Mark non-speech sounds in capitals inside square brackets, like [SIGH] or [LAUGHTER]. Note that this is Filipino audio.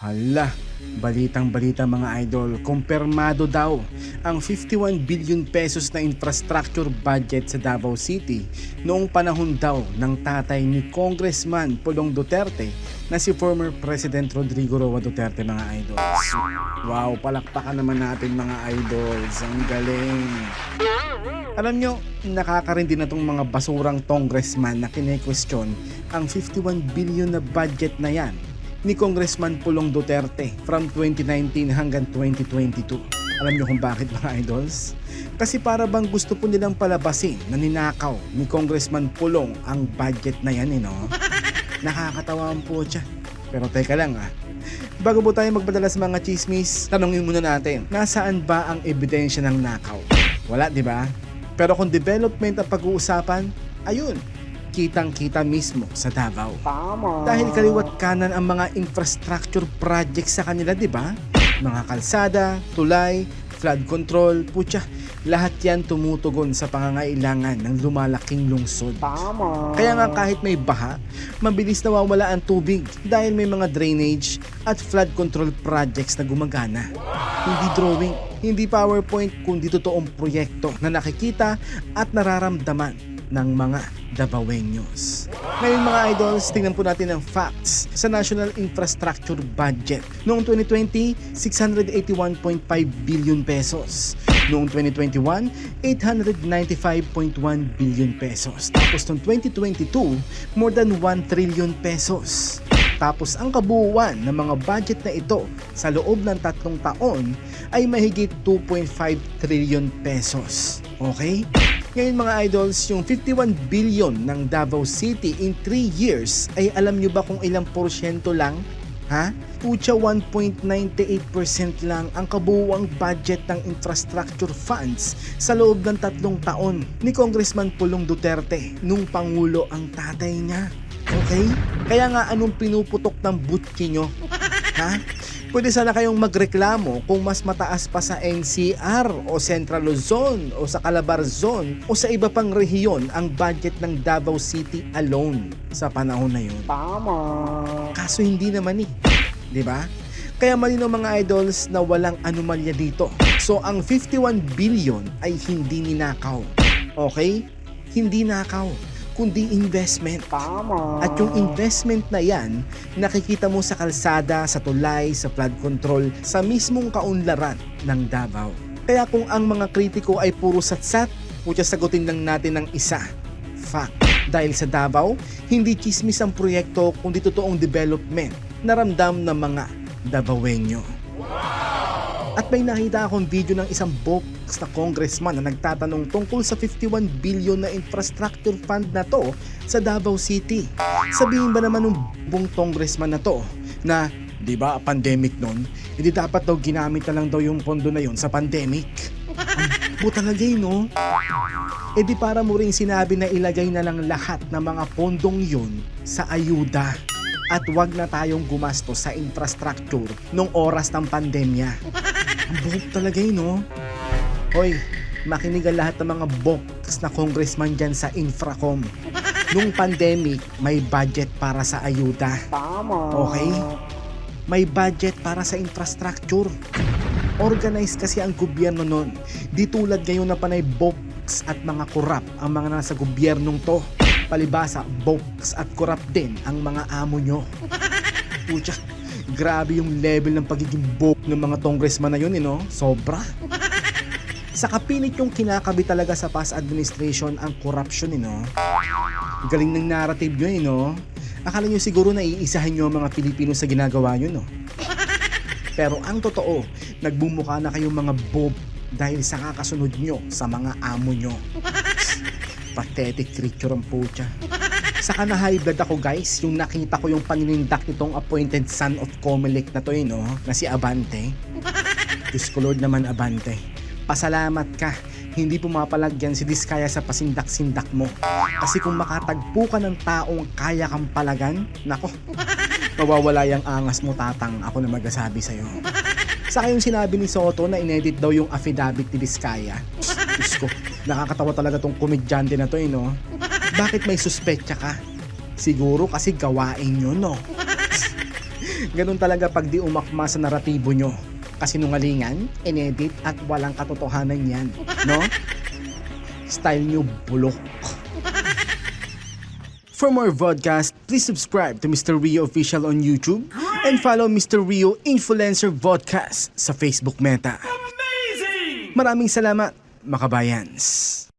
Hala, balitang balita mga idol, kumpirmado daw ang 51 billion pesos na infrastructure budget sa Davao City noong panahon daw ng tatay ni Congressman Pulong Duterte na si former President Rodrigo Roa Duterte mga idols. Wow, palakpakan naman natin mga idols. Ang galing. Alam nyo, nakakarindi na tong mga basurang congressman na kine-question ang 51 billion na budget na yan ni Congressman Pulong Duterte from 2019 hanggang 2022. Alam nyo kung bakit mga idols? Kasi para bang gusto po nilang palabasin na ninakaw ni Congressman Pulong ang budget na yan, eh, no? [LAUGHS] Nakakatawa ang po siya. Pero teka lang ah, Bago po tayo magpadala sa mga chismis, tanongin muna natin, nasaan ba ang ebidensya ng nakaw? Wala, di ba? Pero kung development ang pag-uusapan, ayun, kitang-kita mismo sa Davao. Tama. Dahil kaliwat kanan ang mga infrastructure projects sa kanila, di ba? Mga kalsada, tulay, flood control, putya, lahat yan tumutugon sa pangangailangan ng lumalaking lungsod. Tama. Kaya nga kahit may baha, mabilis nawawala ang tubig dahil may mga drainage at flood control projects na gumagana. Hindi drawing, hindi PowerPoint, kundi totoong proyekto na nakikita at nararamdaman ng mga Davaoeños. Ngayon mga idols, tingnan po natin ang facts sa National Infrastructure Budget. Noong 2020, 681.5 billion pesos. Noong 2021, 895.1 billion pesos. Tapos noong 2022, more than 1 trillion pesos. Tapos ang kabuuan ng mga budget na ito sa loob ng tatlong taon ay mahigit 2.5 trillion pesos. Okay? Ngayon mga idols, yung 51 billion ng Davao City in 3 years ay alam nyo ba kung ilang porsyento lang? Ha? Pucha 1.98% lang ang kabuuang budget ng infrastructure funds sa loob ng tatlong taon ni Congressman Pulong Duterte nung Pangulo ang tatay niya. Okay? Kaya nga anong pinuputok ng butki nyo? Ha? Pwede sana kayong magreklamo kung mas mataas pa sa NCR o Central Luzon o sa Calabar Zone o sa iba pang rehiyon ang budget ng Davao City alone sa panahon na yun. Tama. Kaso hindi naman eh. 'Di ba? Kaya malino mga idols na walang anomalya dito. So ang 51 billion ay hindi ninakaw. Okay? Hindi nakaw, kundi investment. Tama. At yung investment na yan, nakikita mo sa kalsada, sa tulay, sa flood control, sa mismong kaunlaran ng Davao. Kaya kung ang mga kritiko ay puro satsat, putya sagutin lang natin ng isa. Fact. Dahil sa Davao, hindi chismis ang proyekto kundi totoong development na ramdam ng mga Davaoenyo. At may nakita akong video ng isang box na congressman na nagtatanong tungkol sa 51 billion na infrastructure fund na to sa Davao City. Sabihin ba naman ng bong congressman na to na, di ba, pandemic nun, hindi dapat daw ginamit na lang daw yung pondo na yun sa pandemic. Ang talaga yun, no? E di para mo rin sinabi na ilagay na lang lahat ng mga pondong yun sa ayuda at wag na tayong gumastos sa infrastructure nung oras ng pandemya. Buhok talaga yun, no? Hoy, makinig ang lahat ng mga box na congressman dyan sa Infracom. Nung pandemic, may budget para sa ayuda. Tama. Okay? May budget para sa infrastructure. Organized kasi ang gobyerno nun. Di tulad ngayon na panay box at mga korap ang mga nasa gobyernong to. Palibasa, box at korap din ang mga amo nyo. Pucha, grabe yung level ng pagiging book ng mga congressman na yun, eh, no? Sobra. [LAUGHS] Sa kapilit yung kinakabi talaga sa past administration ang corruption, eh, no? Galing ng narrative nyo, eh, no? Akala nyo siguro na iisahan nyo ang mga Pilipino sa ginagawa nyo, no? [LAUGHS] Pero ang totoo, nagbumuka na kayong mga bob dahil sa kakasunod nyo sa mga amo nyo. [LAUGHS] Pathetic creature ang putya. Saka na high blood ako guys, yung nakita ko yung paninindak nitong appointed son of Comelec na to eh, no? Na si Abante. Diyos ko Lord naman Abante. Pasalamat ka, hindi pumapalagyan si Diskaya sa pasindak-sindak mo. Kasi kung makatagpo ka ng taong kaya kang palagan, nako, mawawala yung angas mo tatang, ako na magsasabi sa'yo. Sa yung sinabi ni Soto na inedit daw yung affidavit ni Diskaya. Diyos ko, nakakatawa talaga tong komedyante na to eh, no? Bakit may suspetsa ka? Siguro kasi gawain nyo, no? [LAUGHS] Ganun talaga pag di umakma sa naratibo nyo. Kasinungalingan, inedit at walang katotohanan yan. No? Style nyo bulok. For more vodcast, please subscribe to Mr. Rio Official on YouTube and follow Mr. Rio Influencer Vodcast sa Facebook Meta. Maraming salamat, makabayans.